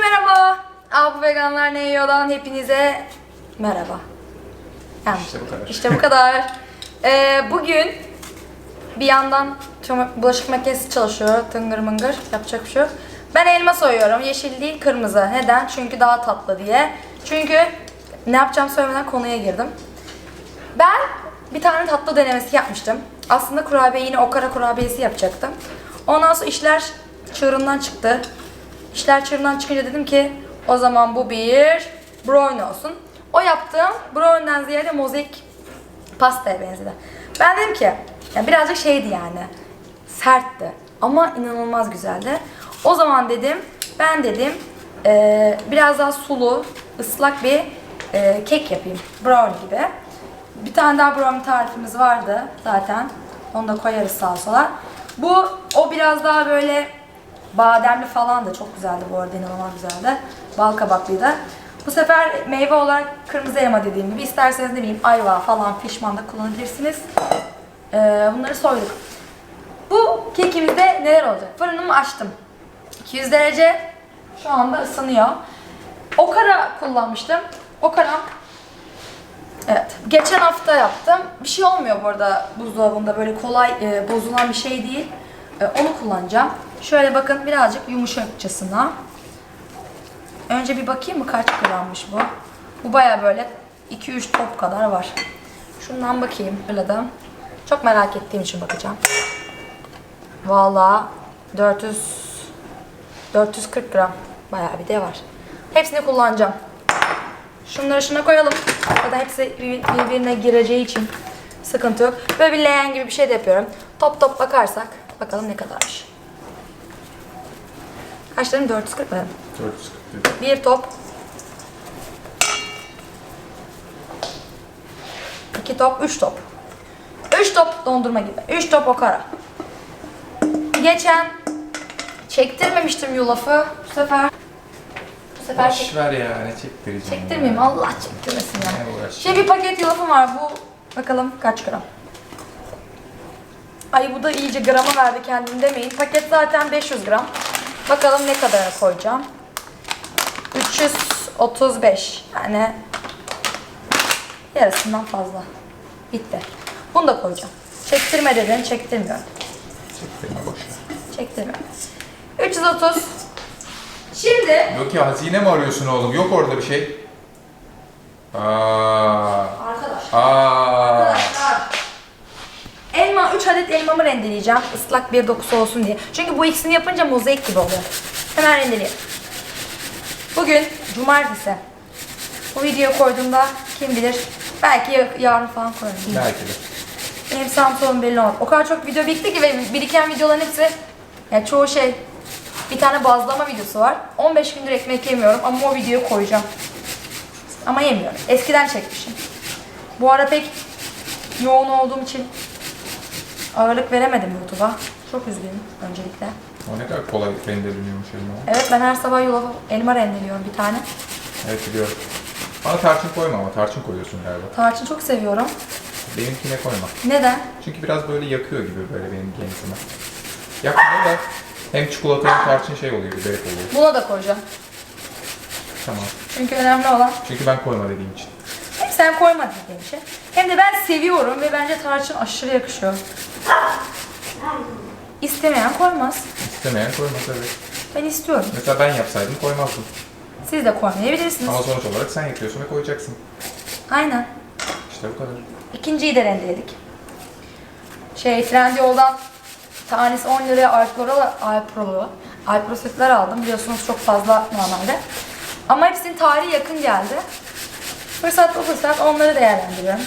merhaba. Abi veganlar ne yiyordan hepinize merhaba. Yani, İşte bu kadar. İşte bu kadar. Ee, bugün bir yandan bulaşık makinesi çalışıyor. Tıngır mıngır. Yapacak bir şey yok. Ben elma soyuyorum. Yeşil değil kırmızı. Neden? Çünkü daha tatlı diye. Çünkü ne yapacağım söylemeden konuya girdim. Ben bir tane tatlı denemesi yapmıştım. Aslında kurabiye yine okara kurabiyesi yapacaktım. Ondan sonra işler çığırından çıktı. İşler çığırından çıkınca dedim ki o zaman bu bir brownie olsun. O yaptığım brownie'den ziyade mozaik pastaya benzedi. Ben dedim ki yani birazcık şeydi yani sertti ama inanılmaz güzeldi. O zaman dedim ben dedim eee, biraz daha sulu ıslak bir eee, kek yapayım brownie gibi. Bir tane daha brownie tarifimiz vardı zaten. Onu da koyarız sağa sola. Bu o biraz daha böyle bademli falan da çok güzeldi bu arada inanılmaz güzeldi. Bal kabaklıydı. Bu sefer meyve olarak kırmızı elma dediğim gibi isterseniz ne bileyim ayva falan fişman da kullanabilirsiniz. Ee, bunları soyduk. Bu kekimizde neler olacak? Fırınımı açtım. 200 derece şu anda ısınıyor. Okara kullanmıştım. Okara Evet. Geçen hafta yaptım. Bir şey olmuyor bu arada buzdolabında böyle kolay e, bozulan bir şey değil. E, onu kullanacağım. Şöyle bakın birazcık yumuşakçasına. Önce bir bakayım mı kaç grammış bu. Bu baya böyle 2-3 top kadar var. Şundan bakayım fırladım. Çok merak ettiğim için bakacağım. Vallahi 400 440 gram bayağı bir de var. Hepsini kullanacağım. Şunları şuna koyalım. Zaten hepsi bir- birbirine gireceği için sıkıntı yok. Böyle bir leğen gibi bir şey de yapıyorum. Top top bakarsak bakalım ne kadarmış. Kaç dedim? 440 mı dedim? 440 dedi. Bir top. İki top, üç top. Üç top dondurma gibi. Üç top okara. Geçen çektirmemiştim yulafı. Bu sefer bu sefer çek- ver ya ne çektireceğim çektirmeyeyim. ya. Allah çektirmesin ya. Şimdi bir paket yulafım var. Bu bakalım kaç gram. Ay bu da iyice grama verdi kendim demeyin. Paket zaten 500 gram. Bakalım ne kadar koyacağım. 335. Yani yarısından fazla. Bitti. Bunu da koyacağım. Çektirme dedin, çektirmiyorum. Çektirme boş ver. Çektirmiyorum. 330. Şimdi Yok ya hazine mi arıyorsun oğlum? Yok orada bir şey. Aa. arkadaş Aa. Arkadaşlar. Elma, 3 adet elmamı rendeleyeceğim. Islak bir dokusu olsun diye. Çünkü bu ikisini yapınca mozaik gibi oluyor. Hemen rendeleyeyim. Bugün cumartesi. Bu videoyu koyduğumda kim bilir belki ya- yarın falan koyarım. Belki de. Benim solum belli olmaz. O kadar çok video birikti ki ve biriken videoların hepsi yani çoğu şey bir tane bazlama videosu var. 15 gündür ekmek yemiyorum ama o videoyu koyacağım. Ama yemiyorum. Eskiden çekmişim. Bu ara pek yoğun olduğum için ağırlık veremedim YouTube'a. Çok üzgünüm öncelikle. O ne kadar kolay rendeleniyormuş elma. Evet ben her sabah yulafı elma rendeliyorum bir tane. Evet biliyorum. Bana tarçın koyma ama tarçın koyuyorsun galiba. Tarçın çok seviyorum. Benimkine koyma. Neden? Çünkü biraz böyle yakıyor gibi böyle benim genzime. Yakmıyor da hem çikolata hem tarçın şey oluyor, bir garip oluyor. Buna da koyacağım. Tamam. Çünkü önemli olan Çünkü ben koyma dediğim için. Hem sen koyma dediğin şey. Hem de ben seviyorum ve bence tarçın aşırı yakışıyor. İstemeyen koymaz. İstemeyen koymaz evet. Ben istiyorum. Mesela ben yapsaydım koymazdım. Siz de koymayabilirsiniz. Ama sonuç olarak sen yapıyorsun ve koyacaksın. Aynen. İşte bu kadar. İkinciyi de rendeledik. Şey Trendyol'dan tanesi 10 liraya Alpro, Alpro, Alpro setler aldım. Biliyorsunuz çok fazla normalde. Ama hepsinin tarihi yakın geldi. Fırsat bu fırsat onları değerlendiriyorum.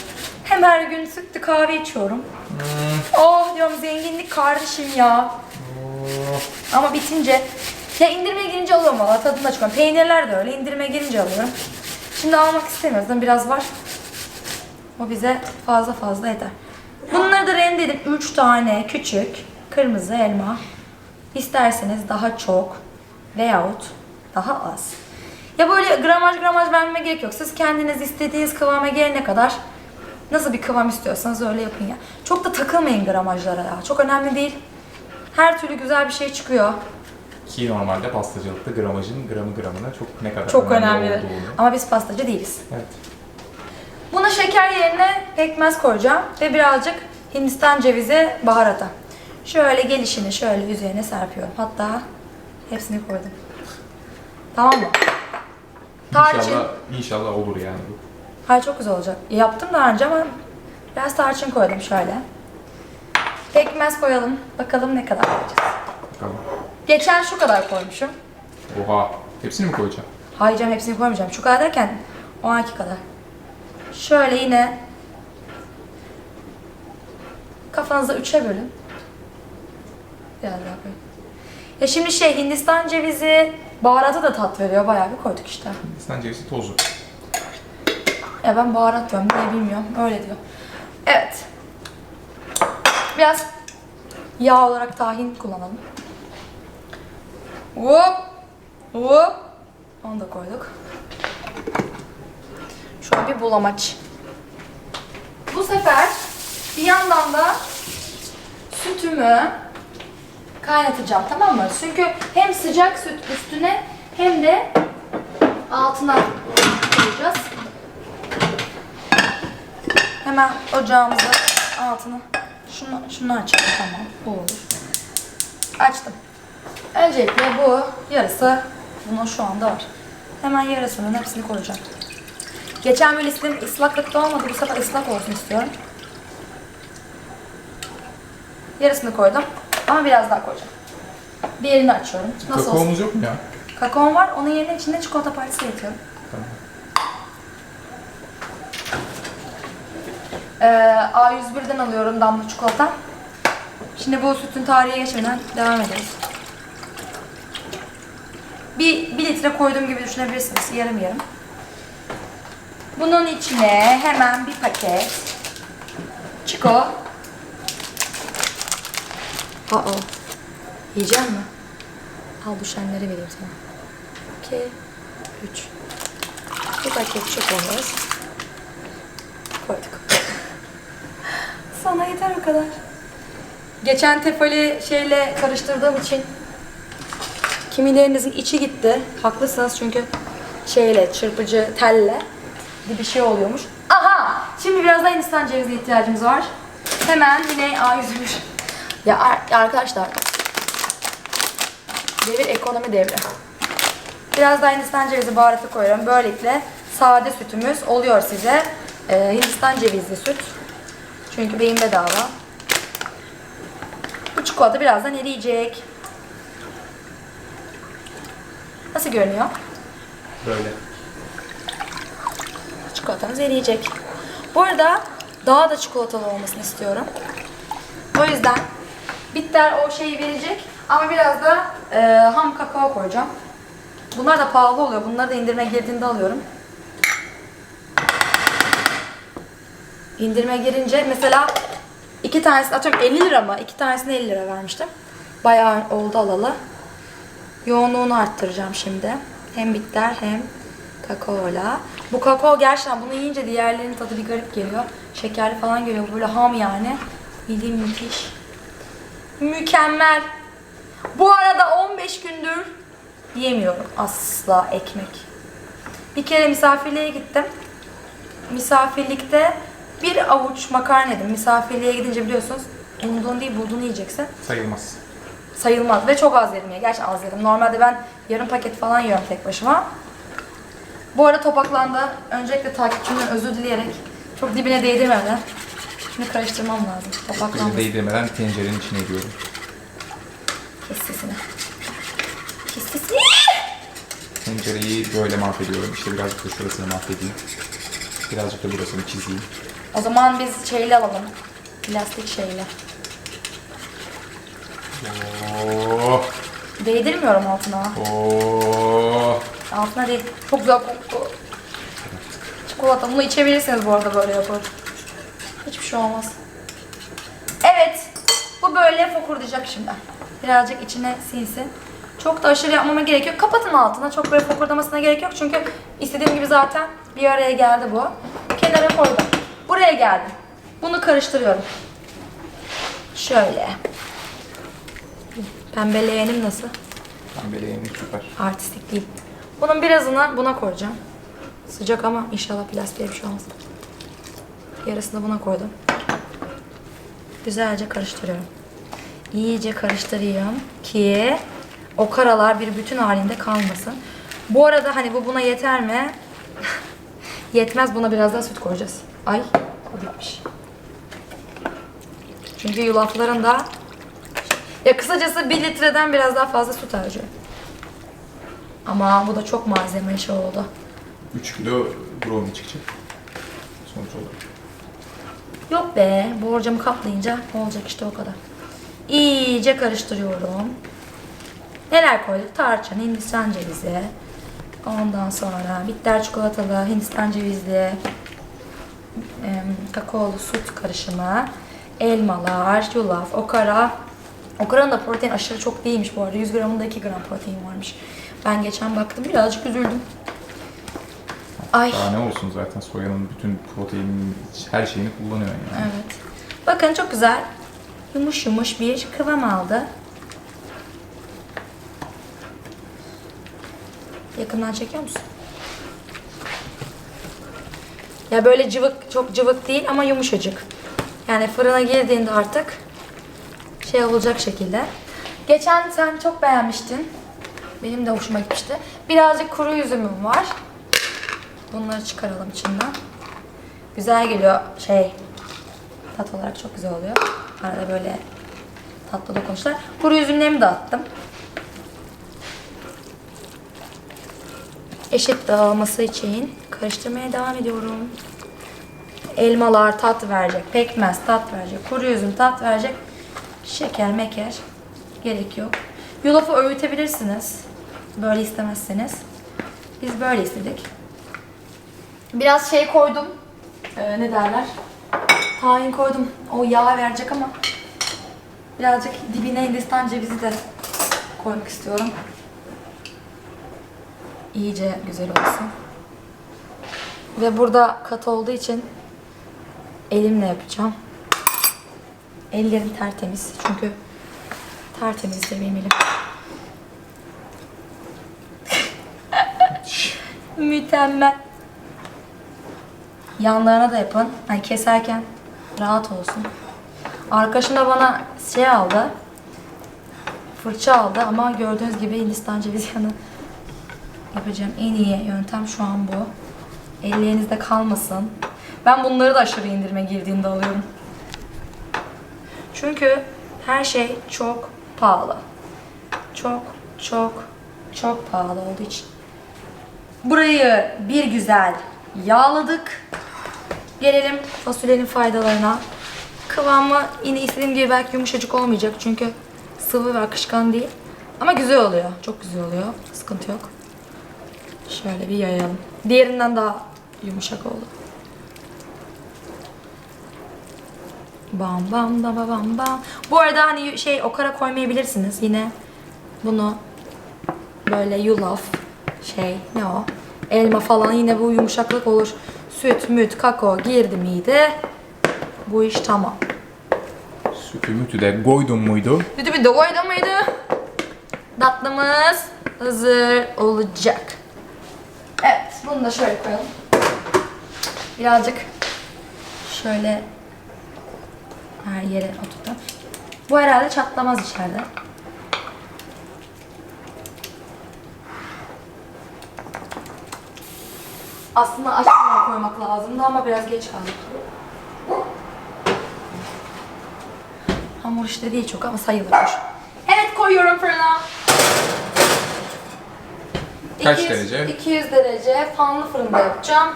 Hem her gün sütlü kahve içiyorum. Hmm. Oh diyorum zenginlik kardeşim ya. Oo. Ama bitince ya indirime girince alıyorum valla tadını da çıkıyorum. Peynirler de öyle indirime girince alıyorum. Şimdi almak istemiyoruz? Biraz var. O bize fazla fazla eder. Bunları da rendeledim. 3 tane küçük kırmızı elma. İsterseniz daha çok veyahut daha az. Ya böyle gramaj gramaj vermeme gerek yok. Siz kendiniz istediğiniz kıvama gelene kadar nasıl bir kıvam istiyorsanız öyle yapın ya. Çok da takılmayın gramajlara ya. Çok önemli değil. Her türlü güzel bir şey çıkıyor. Ki normalde pastacılıkta gramajın gramı gramına çok ne kadar Çok önemli. olduğunu. Ama biz pastacı değiliz. Evet. Buna şeker yerine pekmez koyacağım ve birazcık Hindistan cevizi baharata. Şöyle gelişini şöyle üzerine serpiyorum. Hatta hepsini koydum. Tamam mı? Tarçın. İnşallah, inşallah olur yani bu. Hayır çok güzel olacak. Yaptım daha önce ama biraz tarçın koydum şöyle. Pekmez koyalım. Bakalım ne kadar koyacağız. Bakalım. Geçen şu kadar koymuşum. Oha. Hepsini mi koyacağım? Hayır canım hepsini koymayacağım. Şu kadar derken o anki kadar. Şöyle yine kafanızı üçe bölün. Biraz daha koyun. Ya şimdi şey Hindistan cevizi baharatı da tat veriyor. Bayağı bir koyduk işte. Hindistan cevizi tozu. Ya ben baharat diyorum. Niye bilmiyorum. Öyle diyor. Evet. Biraz yağ olarak tahin kullanalım. Hop. Hop. Onu da koyduk. Şöyle bir bulamaç. Bu sefer bir yandan da sütümü kaynatacağım tamam mı? Çünkü hem sıcak süt üstüne hem de altına koyacağız. Hemen ocağımızı altını şunu şunu açalım tamam bu olur. Açtım. Öncelikle bu yarısı bunun şu anda var. Hemen yarısının hepsini koyacağım. Geçen bir listem ıslaklıkta olmadı. Bu sefer ıslak olsun istiyorum. Yarısını koydum. Ama biraz daha koyacağım. Diğerini açıyorum. Nasıl olsun? Kakaomuz yok mu ya? Kakaom var. Onun yerine içinde çikolata partisi yatıyorum. Tamam. Ee, A101'den alıyorum damla çikolata. Şimdi bu sütün tarihe geçmeden devam ederiz. Bir, bir litre koyduğum gibi düşünebilirsiniz. Yarım yarım. Bunun içine hemen bir paket çiko. Aa, yiyecek mi? Al bu şenleri vereyim sana. 2, 3. Bir paket çikolata koyduk. Sana yeter o kadar. Geçen tefali şeyle karıştırdığım için kimilerinizin içi gitti. Haklısınız çünkü şeyle, çırpıcı telle bir şey oluyormuş. Aha! Şimdi biraz daha Hindistan cevizi ihtiyacımız var. Hemen yine A101. Ya ar- arkadaşlar devir ekonomi devri. Biraz daha Hindistan cevizi baharatı koyuyorum. Böylelikle sade sütümüz oluyor size. Ee, Hindistan cevizli süt. Çünkü benim bedava. Bu çikolata birazdan eriyecek. Nasıl görünüyor? Böyle. Çikolatamız eriyecek. Bu arada daha da çikolatalı olmasını istiyorum. O yüzden bitter o şeyi verecek ama biraz da e, ham kakao koyacağım. Bunlar da pahalı oluyor. Bunları da indirime girdiğinde alıyorum. İndirime girince mesela iki tanesi atıyorum 50 lira mı? İki tanesine 50 lira vermiştim. Bayağı oldu alalı. Yoğunluğunu arttıracağım şimdi. Hem bitter hem kakaola. Bu kakao gerçekten bunu yiyince diğerlerinin tadı bir garip geliyor. Şekerli falan geliyor. Böyle ham yani. Bildiğim müthiş. Mükemmel. Bu arada 15 gündür yemiyorum asla ekmek. Bir kere misafirliğe gittim. Misafirlikte bir avuç makarna yedim. Misafirliğe gidince biliyorsunuz umduğun değil bulduğunu yiyeceksin. Sayılmaz. Sayılmaz ve çok az yedim ya. Gerçi az yedim. Normalde ben yarım paket falan yiyorum tek başıma. Bu arada topaklandı. Öncelikle takipçimden özür dileyerek çok dibine değdirmeden şunu karıştırmam lazım. Bizi Topaklandı. değdirmeden tencerenin içine ediyorum. Kes sesini. Kes sesini. Tencereyi böyle mahvediyorum. İşte birazcık da şurasını mahvedeyim. Birazcık da burasını çizeyim. O zaman biz şeyle alalım. Plastik şeyle. Oh, Değdirmiyorum altına. oh. Altına değil. Çok güzel koktu. Çikolata. Bunu içebilirsiniz bu arada böyle yapıp. Hiçbir şey olmaz. Evet. Bu böyle fokurdayacak şimdi. Birazcık içine sinsin. Çok da aşırı yapmama gerek yok. Kapatın altına. Çok böyle fokurdamasına gerek yok. Çünkü istediğim gibi zaten bir araya geldi bu. Kenara koydum. Buraya geldim. Bunu karıştırıyorum. Şöyle. Pembeleyenim nasıl? Pembeleğini süper. Artistik değil. Bunun birazını buna koyacağım. Sıcak ama inşallah plastiğe bir şey olmaz. Yarısını buna koydum. Güzelce karıştırıyorum. İyice karıştırayım ki o karalar bir bütün halinde kalmasın. Bu arada hani bu buna yeter mi? Yetmez buna biraz daha süt koyacağız. Ay o bitmiş. Çünkü yulafların da ya kısacası 1 litreden biraz daha fazla süt harcıyor. Ama bu da çok malzeme işi oldu. 3 kilo brownie çıkacak. Sonuç olarak. Yok be, borcamı katlayınca olacak işte o kadar. İyice karıştırıyorum. Neler koyduk? Tarçın, hindistan cevizi. Ondan sonra bitter çikolatalı, hindistan cevizli, kakaolu süt karışımı, elmalar, yulaf, okara. Okaranın da protein aşırı çok değilmiş bu arada. 100 gramında 2 gram protein varmış. Ben geçen baktım birazcık üzüldüm. Ay. Daha ne olsun zaten soyanın bütün proteinin her şeyini kullanıyor yani. Evet. Bakın çok güzel. Yumuş yumuş bir kıvam aldı. Yakından çekiyor musun? Ya böyle cıvık, çok cıvık değil ama yumuşacık. Yani fırına girdiğinde artık şey olacak şekilde. Geçen sen çok beğenmiştin. Benim de hoşuma gitmişti. Birazcık kuru üzümüm var. Bunları çıkaralım içinden. Güzel geliyor şey tat olarak çok güzel oluyor. Arada böyle tatlı dokunuşlar. Kuru üzümlerimi de attım. Eşit dağılması için karıştırmaya devam ediyorum. Elmalar tat verecek, pekmez tat verecek, kuru üzüm tat verecek. Şeker meker gerek yok. Yulafı öğütebilirsiniz. Böyle istemezseniz. Biz böyle istedik. Biraz şey koydum. Ee, ne derler? Tahin koydum. O yağ verecek ama birazcık dibine Hindistan cevizi de koymak istiyorum. İyice güzel olsun. Ve burada kat olduğu için elimle yapacağım. Ellerim tertemiz çünkü tertemizdir benim elim. Mükemmel. Yanlarına da yapın. Hani keserken rahat olsun. Arkadaşım da bana şey aldı. Fırça aldı ama gördüğünüz gibi Hindistan cevizi yanı yapacağım en iyi yöntem şu an bu. Ellerinizde kalmasın. Ben bunları da aşırı indirime girdiğinde alıyorum. Çünkü her şey çok pahalı. Çok çok çok pahalı olduğu için. Burayı bir güzel yağladık. Gelelim fasulyenin faydalarına. Kıvamı yine istediğim gibi belki yumuşacık olmayacak çünkü sıvı ve akışkan değil. Ama güzel oluyor. Çok güzel oluyor. Sıkıntı yok. Şöyle bir yayalım. Diğerinden daha yumuşak oldu. Bam bam da ba bam bam. Bu arada hani şey okara koymayabilirsiniz. Yine bunu böyle yulaf şey ne o? Elma falan yine bu yumuşaklık olur. Süt, müt, kakao girdi miydi? Bu iş tamam. Sütü mütü de koydun muydu? Sütü bir de koydun muydu? Tatlımız hazır olacak. Bunu da şöyle koyalım. Birazcık şöyle her yere oturtalım. Bu herhalde çatlamaz içeride. Aslında açmadan koymak lazımdı ama biraz geç kaldık. Hamur işte değil çok ama sayılır. Evet koyuyorum fırına. Kaç 200 derece? 200 derece fanlı fırında yapacağım.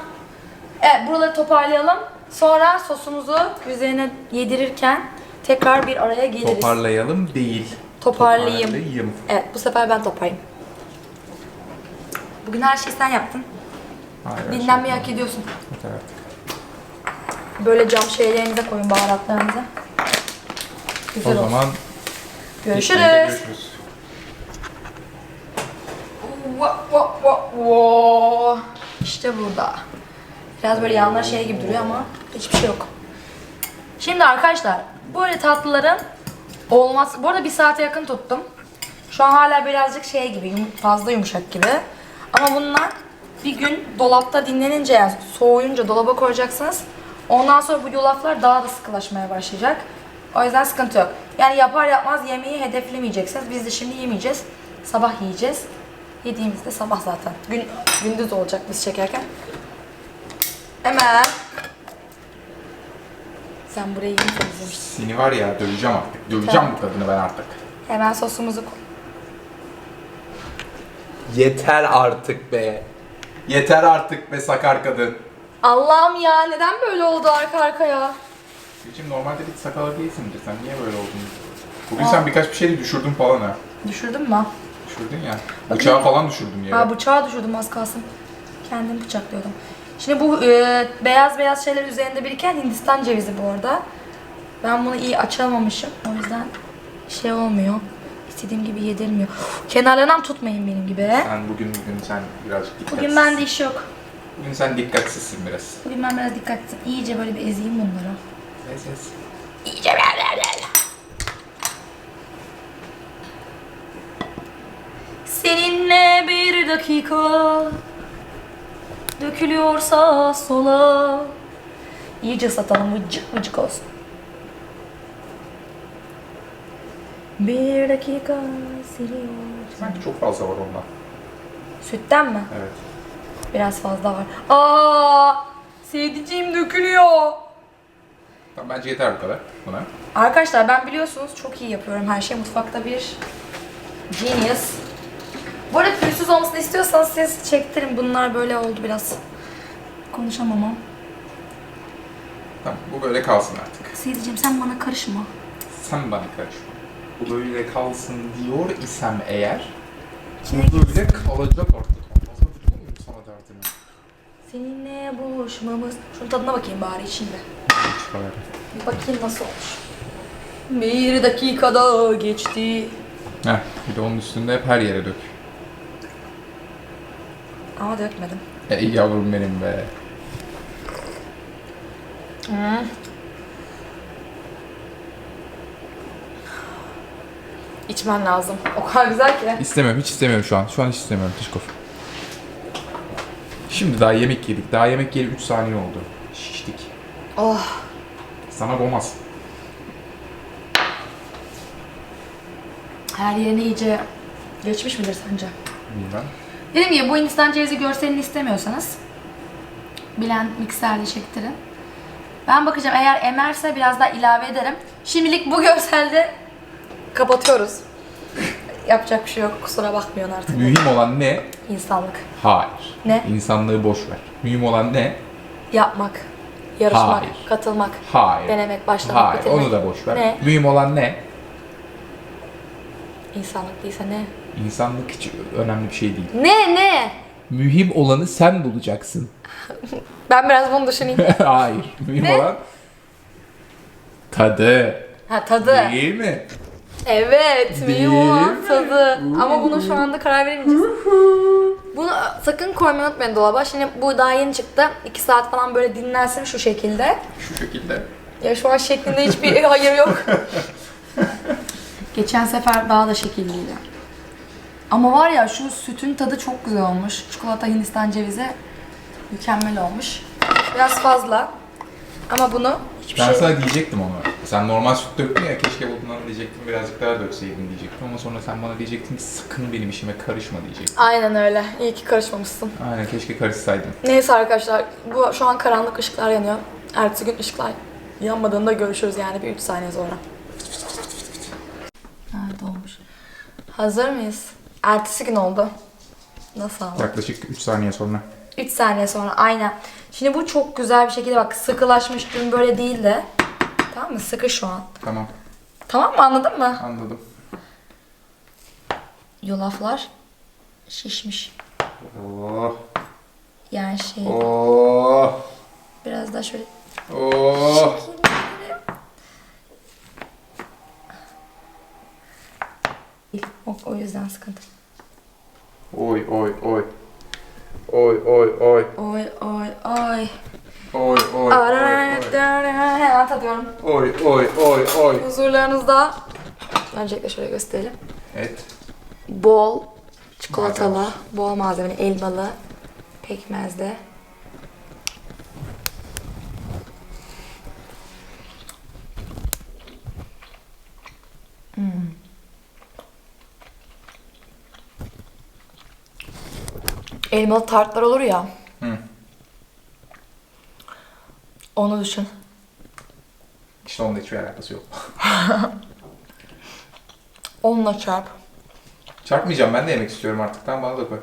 Evet buraları toparlayalım. Sonra sosumuzu üzerine yedirirken tekrar bir araya geliriz. Toparlayalım değil. Toparlayayım. Toparlayayım. Evet bu sefer ben toparlayayım. Bugün her şeyi sen yaptın. Hayır, Dinlenmeyi şey- hak ediyorsun. Artık. Böyle cam şeylerinize koyun baharatlarınızı. Güzel O olsun. zaman Görüşürüz. gittiğinde görüşürüz. Wa- wa- wa- wa. İşte burada. Biraz böyle yanlar şey gibi duruyor ama hiçbir şey yok. Şimdi arkadaşlar böyle tatlıların olmaz. Bu arada bir saate yakın tuttum. Şu an hala birazcık şey gibi, fazla yumuşak gibi. Ama bunlar bir gün dolapta dinlenince yani soğuyunca dolaba koyacaksınız. Ondan sonra bu yulaflar daha da sıkılaşmaya başlayacak. O yüzden sıkıntı yok. Yani yapar yapmaz yemeği hedeflemeyeceksiniz. Biz de şimdi yemeyeceğiz. Sabah yiyeceğiz. Yediğimizde sabah zaten. Gün, gündüz olacak biz çekerken. Hemen. Sen burayı yeni. Seni var ya döveceğim artık. Döveceğim bu kadını ben artık. Hemen sosumuzu koy. Yeter artık be. Yeter artık be sakar kadın. Allah'ım ya neden böyle oldu arka arkaya? Gülçin normalde hiç sakalı değilsindir. Sen niye böyle oldun? Bugün sen birkaç bir şey düşürdün falan ha. Düşürdün mü? Düşürdün ya. Bıçağı falan düşürdüm yere. Ha bıçağı düşürdüm az kalsın. Kendim bıçaklıyordum. Şimdi bu e, beyaz beyaz şeyler üzerinde biriken Hindistan cevizi bu arada. Ben bunu iyi açamamışım. O yüzden şey olmuyor. İstediğim gibi yedirmiyor. Kenarlarından tutmayın benim gibi. Sen bugün bugün sen birazcık dikkatsizsin. Bugün bende iş yok. Bugün sen dikkatsizsin biraz. Bugün ben biraz dikkat edeyim. İyice böyle bir ezeyim bunları. Ses. İyice böyle böyle. Seninle bir dakika dökülüyorsa sola. İyice satalım vıcık vıcık olsun. Bir dakika siliyor. Sanki çok fazla var ondan. Sütten mi? Evet. Biraz fazla var. Aa, sevdiceğim dökülüyor. Tamam bence yeter bu kadar buna. Arkadaşlar ben biliyorsunuz çok iyi yapıyorum her şeyi. Mutfakta bir genius. Bu arada pürüzsüz olmasını istiyorsanız siz çektirin. Bunlar böyle oldu biraz. Konuşamam ama. Tamam bu böyle kalsın artık. Seyircim sen bana karışma. Sen bana karışma. Bu böyle kalsın diyor isem eğer bu böyle kalacak artık. Anlatabiliyor muyum sana derdimi? Seninle buluşmamız. Şunun tadına bakayım bari içinde. Hiç. Bir bakayım nasıl olmuş. Bir dakikada geçti. Heh, bir de onun üstünde hep her yere dök. Ama dökmedim. Ey yavrum benim be. Hı. İçmen lazım. O kadar güzel ki. İstemiyorum, hiç istemiyorum şu an. Şu an hiç istemiyorum Tişkov. Şimdi daha yemek yedik. Daha yemek yedi 3 saniye oldu. Şiştik. Oh. Sana gomaz. Her yerine iyice geçmiş midir sence? Bilmem. Dedim ya bu Hindistan cevizi görselini istemiyorsanız blend mikserle çektirin. Ben bakacağım eğer emerse biraz daha ilave ederim. Şimdilik bu görselde kapatıyoruz. Yapacak bir şey yok kusura bakmayın artık. Mühim olan ne? İnsanlık. Hayır. Ne? İnsanlığı boş ver. Mühim olan ne? Yapmak. Yarışmak. Hayır. Katılmak. Hayır. Denemek, başlamak, Hayır, bitirmek. onu da boş ver. Ne? Mühim olan ne? İnsanlık değilse ne? İnsanlık hiç önemli bir şey değil. Ne ne? Mühim olanı sen bulacaksın. Ben biraz bunu düşüneyim. Hayır. Mühim Ne? olan tadı. ha tadı. Değil mi? Evet, mühim olan tadı. Ama bunu şu anda karar veremeyeceğiz. Bunu sakın koymayı unutmayın dolaba. Şimdi bu daha yeni çıktı. 2 saat falan böyle dinlensin şu şekilde. Şu şekilde. Ya şu an şeklinde hiçbir hayır yok. Geçen sefer daha da şekilliydi. Ama var ya şu sütün tadı çok güzel olmuş. Çikolata Hindistan cevizi mükemmel olmuş. Biraz fazla. Ama bunu hiçbir Ben şey... sana diyecektim onu. Sen normal süt döktün ya keşke bundan diyecektim birazcık daha dökseydin diyecektim ama sonra sen bana diyecektin ki sakın benim işime karışma diyecektin. Aynen öyle. İyi ki karışmamışsın. Aynen keşke karışsaydın. Neyse arkadaşlar, bu şu an karanlık ışıklar yanıyor. Ertesi gün ışıklar yanmadığında görüşürüz yani bir 3 saniye sonra. Nerede olmuş? Hazır mıyız? Ertesi gün oldu. Nasıl ama? Yaklaşık 3 saniye sonra. 3 saniye sonra aynen. Şimdi bu çok güzel bir şekilde bak sıkılaşmış dün böyle değildi. Tamam mı? Sıkı şu an. Tamam Tamam mı? Anladın mı? anladım. Yulaflar şişmiş. Oh Yani şey oh biraz daha şöyle oh. o, o yüzden sıkıntı. Oy oy oy. Oy oy oy. Oy oy oy. Oy oy oy. Hemen tadıyorum. Oy oy oy oy. Huzurlarınızda. Öncelikle şöyle gösterelim. Evet. bol çikolatalı, bol malzemeli, elmalı, pekmezli. Elmalı tartlar olur ya. Hı. Onu düşün. İşte onunla hiçbir alakası yok. Onunla çarp. Çarpmayacağım ben de yemek istiyorum artık. Tamam bana da koy.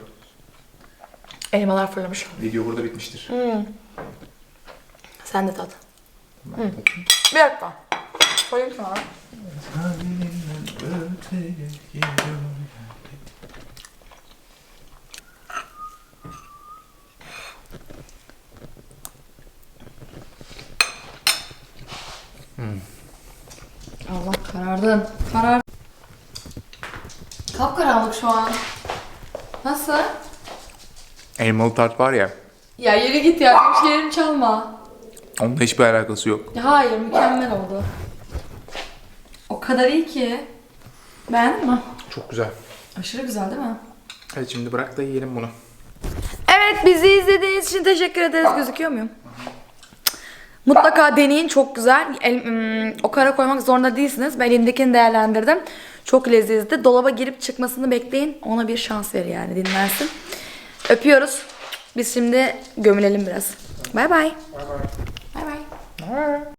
Elmalar fırlamış. Video burada bitmiştir. Hmm. Sen de tat. Ben de bakayım. Bir dakika. Koyayım sana. Karardın. Karar. Kapkaranlık şu an. Nasıl? Elmalı tart var ya. Ya yürü git ya. Benim şeylerimi çalma. Onunla hiçbir alakası yok. Ya Hayır mükemmel oldu. O kadar iyi ki. Beğendin mi? Çok güzel. Aşırı güzel değil mi? Hadi şimdi bırak da yiyelim bunu. Evet bizi izlediğiniz için teşekkür ederiz. Gözüküyor muyum? Mutlaka deneyin çok güzel. El, ım, o kara koymak zorunda değilsiniz. Ben elimdekini değerlendirdim. Çok lezzetli. Dolaba girip çıkmasını bekleyin. Ona bir şans ver yani dinlensin. Öpüyoruz. Biz şimdi gömülelim biraz. Bay bay. Bay bay.